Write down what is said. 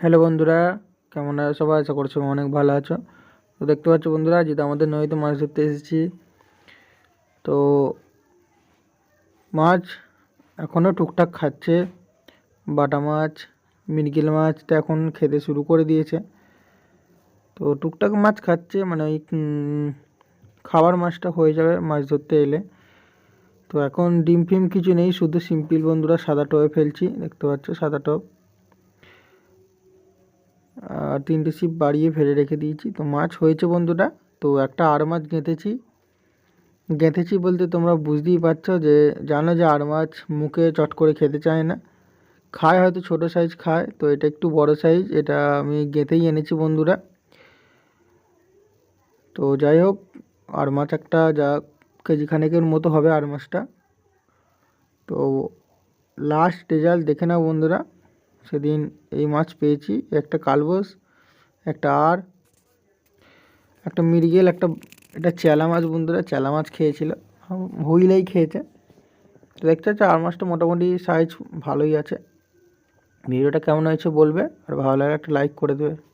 Hello বন্ধুরা, কেমন আছো? সবাই আশা করছি অনেক ভালো আছো। তো দেখতে পাচ্ছ বন্ধুরা যেটা আমাদের নদীতে মাছ ধরতে এসেছি। তো মাছ এখনও টুকটাক খাচ্ছে। বাটা মাছ, মৃগেল মাছটা এখন খেতে শুরু করে দিয়েছে। তো টুকটাক মাছ খাচ্ছে মানে ওই খাবার মাছটা হয়ে যাবে মাছ ধরতে এলে। তো এখন ডিম ফিম কিছু নেই, শুধু সিম্পল বন্ধুরা সাদা টবে ফেলছি, দেখতে পাচ্ছ সাদা আর তিনটে ছিপ বাড়িয়ে ফেলে রেখে দিয়েছি। তো মাছ হয়েছে বন্ধুরা। তো একটা আর মাছ গেঁথেছি। গেঁথেছি বলতে তোমরা বুঝতেই পারছ যে, জানো যে আর মাছ মুখে চট করে খেতে চায় না। খায় হয়তো ছোট সাইজ খায়, তো এটা একটু বড় সাইজ এটা আমি গেঁথেই এনেছি বন্ধুরা। তো যাই হোক আর মাছ একটা যা কেজি খানেকের মতো হবে আর মাছটা। তো লাস্ট রেজাল্ট দেখে নাও বন্ধুরা। সেদিন এই মাছ পেয়েছি। একটা কালবোস, একটা আর, একটা মিরগেল একটা, এটা চেলা মাছ বন্ধুরা, চেলা মাছ খেয়েছিল। হুইলেই খেয়েছে। তো দেখতে হচ্ছে আর মাছটা মোটামুটি সাইজ ভালোই আছে। ভিডিওটা কেমন হয়েছে বলবে, আর ভালো লাগে একটা লাইক করে দেবে।